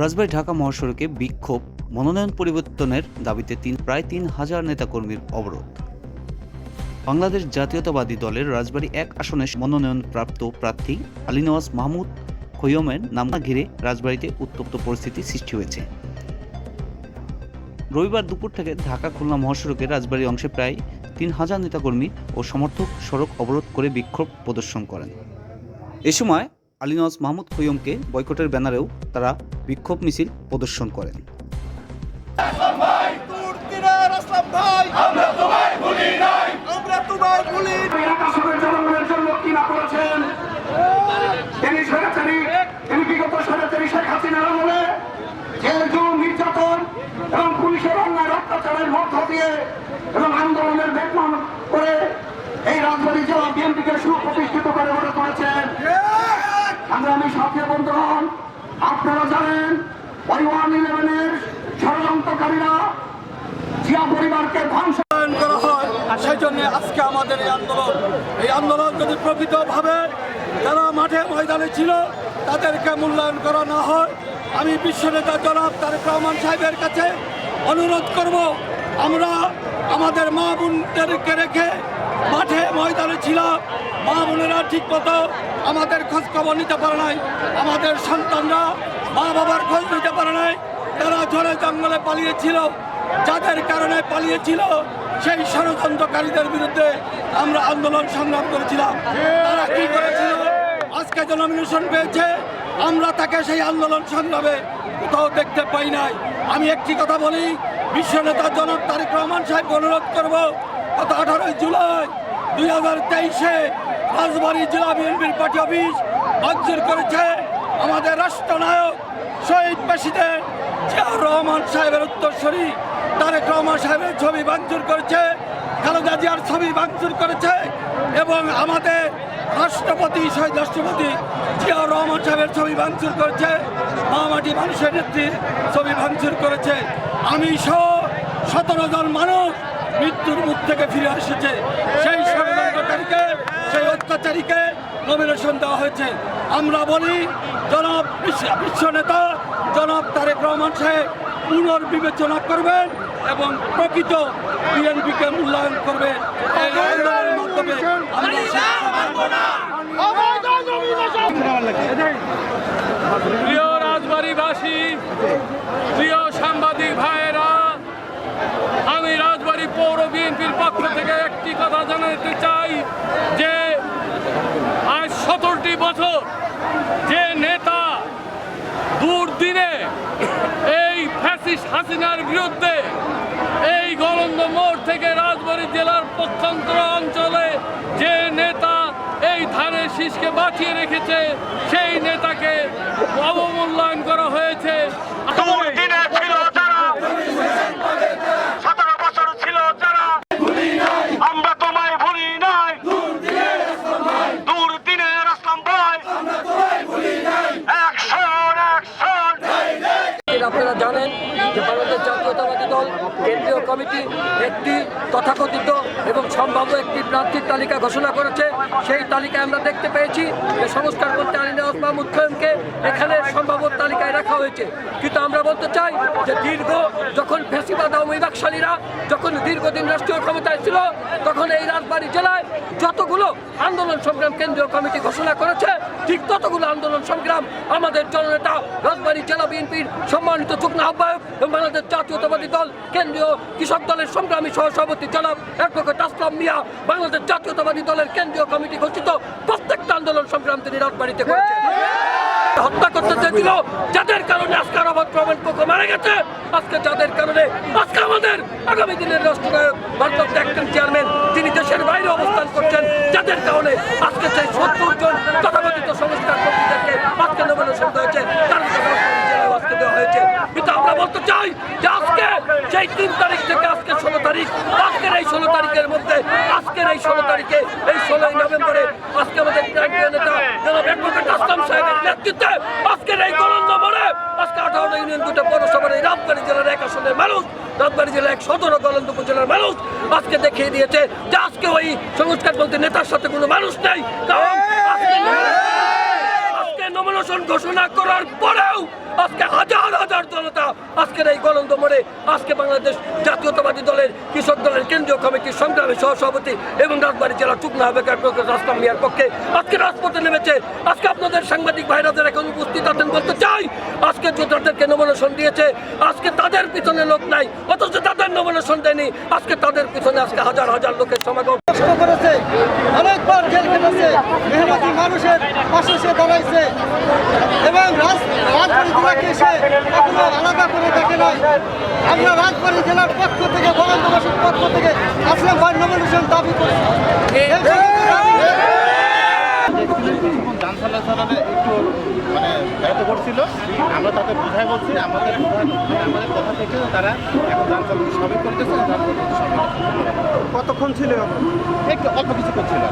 রাজবাড়ী ঢাকা মহাসড়কে বিক্ষোভ, মনোনয়ন পরিবর্তনের দাবিতে তিন প্রায় তিন হাজার নেতাকর্মীর অবরোধ। বাংলাদেশ জাতীয়তাবাদী দলের রাজবাড়ী এক আসনে মনোনয়নপ্রাপ্ত প্রার্থী আলী নওয়াজ মাহমুদ খৈয়মের নাম ঘিরে রাজবাড়ীতে উত্তপ্ত পরিস্থিতি সৃষ্টি হয়েছে। রবিবার দুপুর থেকে ঢাকা খুলনা মহাসড়কে রাজবাড়ী অংশে প্রায় তিন হাজার নেতাকর্মী ও সমর্থক সড়ক অবরোধ করে বিক্ষোভ প্রদর্শন করেন। এ সময় আলী নওয়াজ মাহমুদ খৈয়মকে বয়কটের ব্যানারেও তারা বিক্ষোভ মিছিল প্রদর্শন করেন। আমরা তোমায় ভুলি নাই আমরা তোমায় ভুলি এলাকাসমের জনগণের জন্য কি না করেছেন তিনি স্বৈরাচারী তিনি বিগত স্বৈরাচারী শেখ হাসিনার আমলে জেল জুলুম নির্যাতন এবং পুলিশের অন্যায় অত্যাচারের মধ্য দিয়ে এবং আন্দোলনের বেতন করে এই রাজবাড়ী জেলা বিএনপিকে সুপ্রতিষ্ঠিত করে গড়ে তুলেছেন আমরা আমি সাথে বন্ধুগণ আপনারা জানেন পরিবারকে ধ্বংস করা হয়, সেই জন্য আজকে আমাদের এই আন্দোলন। এই আন্দোলন যদি প্রকৃতভাবে মাঠে ময়দানে ছিল, তাদেরকে মূল্যায়ন করা না হয়, আমি সাহেবের কাছে অনুরোধ করব, আমরা আমাদের মা বোনদেরকে রেখে মাঠে ময়দানে ছিলাম। মা বোনেরা ঠিক মতো আমাদের খোঁজ খবর নিতে পারে নাই। আমাদের সন্তানরা মা বাবার খোঁজ নিতে পারে নাই। তারা ঝড়ে জঙ্গলে পালিয়েছিল। যাদের কারণে পালিয়েছিল, সেই ষড়যন্ত্রকারীদের বিরুদ্ধে আমরা আন্দোলন সংগ্রাম করেছিলাম। তারা কি করেছিল? আজকে যে নমিনেশন পেয়েছে, আমরা তাকে সেই আন্দোলন সংগ্রামে কোথাও দেখতে পাই নাই। আমি একটি কথা বলি বিশ্বনেতা জনক তারেক রহমান সাহেব অনুরোধ করব, গত আঠারোই জুলাই দুই হাজার তেইশে রাজবাড়ী জেলা বিএনপির পার্টি অফিস মঞ্জুর করেছে আমাদের রাষ্ট্রনায়ক শহীদ প্রেসিডেন্ট জিয়াউর রহমান সাহেবের উত্তরসূরি তারেক রহমান সাহেবের ছবি ভাঙচুর করেছে, খালেদা জিয়ার ছবি ভাঙচুর করেছে এবং আমাদের রাষ্ট্রপতি, শহীদ রাষ্ট্রপতি জিয়াউর রহমান সাহেবের ছবি ভাঙচুর করেছে মামাটি মানুষের নেত্রী ছবি ভাঙচুর করেছে। আমি সহ সতেরো জন মানুষ মৃত্যুর মুখ থেকে ফিরে এসেছে সেই ষড়যন্ত্রকারীকে, সেই অত্যাচারীকে নমিনেশন দেওয়া হয়েছে। আমরা বলি, জনাব বিশ্ব- নেতা, জনাব তারেক রহমান সাহেব পুনর্বিবেচনা করবেন এবং প্রকৃত বিএনপিকে মূল্যায়ন আন্দোলনের মাধ্যমে প্রিয় রাজবাড়িবাসী, প্রিয় সাংবাদিক ভাইয়েরা আমি রাজবাড়ী পৌর বিএনপির পক্ষ থেকে একটি কথা জানাতে চাই যে আজ সতেরোটি বছর যে নেতা দুর্দিনে এই ফ্যাসিস্ট হাসিনার বিরুদ্ধে এই গলন্দ মোড় থেকে রাজবাড়ী জেলার পক্ষান্তর অঞ্চলে যে নেতা এই ধানের শীষকে বাঁচিয়ে রেখেছে, সেই নেতাকে অবমূল্যায়ন করা হয়েছে দিনে ছিল যারা সতেরো বছর ছিল যারা আমরা তোমায় ভুলি নাই দূর দিনের আসলাম ভাই একশন একশন আপনারা জানেন যে ভারতের জাতীয়তাবাদী দল, কেন্দ্রীয় কমিটি একটি তথাকথিত এবং সম্ভাব্য একটি প্রার্থীর তালিকা ঘোষণা করেছে। সেই তালিকা আমরা দেখতে পেয়েছি যে সংস্কার করতে আলী ওসমান মুখ্যমকে এখানে সম্ভাব্য তালিকায় রাখা হয়েছে। কিন্তু আমরা বলতে চাই যে দীর্ঘ যখন ফেসিবাদ আওয়ামী যখন দীর্ঘদিন রাষ্ট্রীয় ক্ষমতায় ছিল, তখন এই রাজবাড়ী জেলায় যতগুলো আন্দোলন সংগ্রাম কেন্দ্রীয় কমিটি ঘোষণা করেছে, ঠিক ততগুলো আন্দোলন সংগ্রাম আমাদের জননেতা রাজবাড়ী জেলা বিএনপির সম্মানিত যুগ্ম আহ্বায়ক এবং বাংলাদেশ জাতীয়তাবাদী দল, কেন্দ্রীয় কৃষক দলের সংগ্রামী সহসভাপতি জনাব অ্যাডভোকেট আসলাম মিয়া, বাংলাদেশ জাতীয়তাবাদী দলের কেন্দ্রীয় কমিটি ঘোষিত প্রত্যেকটা আন্দোলন সংগ্রাম তিনি রাজবাড়িতে করেছেন। হত্যা করতে চেয়েছিল, যাদের কারণে আজকে আরাবাদ প্রমাণ মারা গেছে, আজকে যাদের কারণে আমাদের আগামী দিনের রাষ্ট্রনায়ক একজন চেয়ারম্যান তিনি দেশের বাইরে অবস্থান করছেন। যাদের কারণে আজকে সেই সত্তর জন তথাকথিত সংস্কার কর্মীদেরকে আজকে নমিনেশন হয়েছে তার আজকে দেওয়া হয়েছে। কিন্তু আমরা বলতে চাই যে আজকে সেই তিন তারিখ থেকে আজকে ষোলো তারিখ, আজকের এই ষোলো তারিখের মধ্যে, আজকের এই ষোলো তারিখে, এই ষোলোই নভেম্বরে আজকে আমাদের নেতা জনাব অ্যাডভোকেট আসলাম সাহেবের নেতৃত্বে আজকের এই আজকে আঠারোটা ইউনিয়ন দুটো পৌরসভার এই রাজবাড়ী জেলার এক আসনের মানুষ রাজবাড়ী জেলার এক সতেরো গলন্দ উপজেলার মানুষ আজকে দেখিয়ে দিয়েছে যে আজকে ওই সংস্কার বলতে নেতার সাথে কোনো মানুষ নেই। কারণ আজকে আজকে নমিনেশন ঘোষণা করার পরেও আজকে হাজার হাজার জনতা আজকের এই গলন্দ মোড়ে আজকে বাংলাদেশ জাতীয়তাবাদী দলের কৃষক দলের কেন্দ্রীয় কমিটির সংগ্রামী সহসভাপতি এবং রাজবাড়ী জেলা টুকনা বেকার রাস্তাম মিয়ার পক্ষে আজকে রাজপথে নেমেছে। আজকে আপনাদের সাংবাদিক ভাইরাদের এখন উপস্থিত আছেন বলতে নমিনেশন দিয়েছে। আজকে তাদের পিছনে লোক নাই অথচ তাদের নমিনেশন দেয়নি। আজকে তাদের পিছনে আজকে হাজার হাজার লোকের সমাগম। কষ্ট করেছে অনেকবার জেল খেটেছে মেহনতি মানুষের পাশে সে দাঁড়াইছে। এবং রাজ- রাজবাড়ী জেলাকে সে কখনো আলাদা করে দেখে নাই। আমরা রাজবাড়ী জেলার পক্ষ থেকে বঙ্গবাসীর পক্ষ থেকে আসলাম ভাই নমিনেশন দাবি করি এই যান একটু মানে দায়িত্ব করছিল আমরা তাদের বোঝাই বলছি আমাদের আমাদের কথা থেকে তারা এখন যান সবই করতেছে কতক্ষণ ছিল একটু অল্প কিছু করছিল।